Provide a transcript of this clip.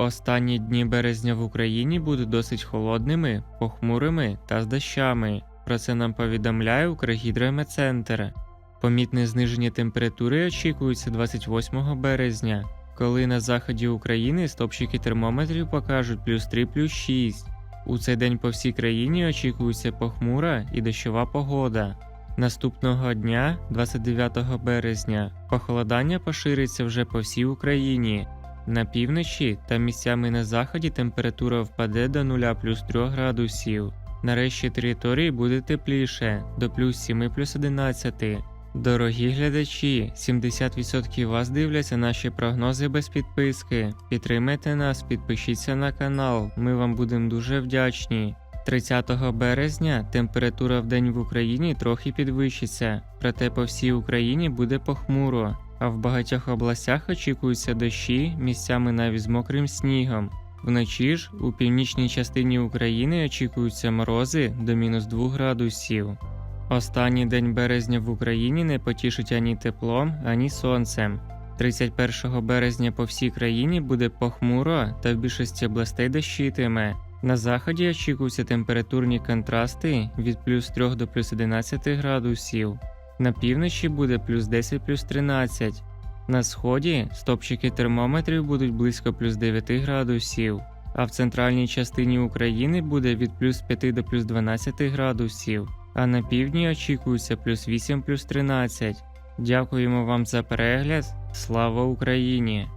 Останні дні березня в Україні будуть досить холодними, похмурими та з дощами. Про це нам повідомляє Укргідрометцентр. Помітне зниження температури очікується 28 березня, коли на заході України стопчики термометрів покажуть плюс 3 плюс 6. У цей день по всій країні очікується похмура і дощова погода. Наступного дня, 29 березня, похолодання пошириться вже по всій Україні. На півночі та місцями на заході температура впаде до 0 плюс 3 градусів. На решті території буде тепліше до плюс 7 плюс 11. Дорогі глядачі, 70% вас дивляться наші прогнози без підписки. Підтримайте нас, підпишіться на канал, ми вам будемо дуже вдячні. 30 березня температура в день в Україні трохи підвищиться, проте по всій Україні буде похмуро, а в багатьох областях очікуються дощі, місцями навіть з мокрим снігом. Вночі ж у північній частині України очікуються морози до мінус 2 градусів. Останній день березня в Україні не потішить ані теплом, ані сонцем. 31 березня по всій країні буде похмуро та в більшості областей дощитиме. На заході очікуються температурні контрасти від плюс 3 до плюс 11 градусів. На півночі буде плюс 10 плюс 13. На сході стопчики термометрів будуть близько плюс 9 градусів, а в центральній частині України буде від плюс 5 до плюс 12 градусів, а на півдні очікується плюс 8 плюс 13. Дякуємо вам за перегляд. Слава Україні!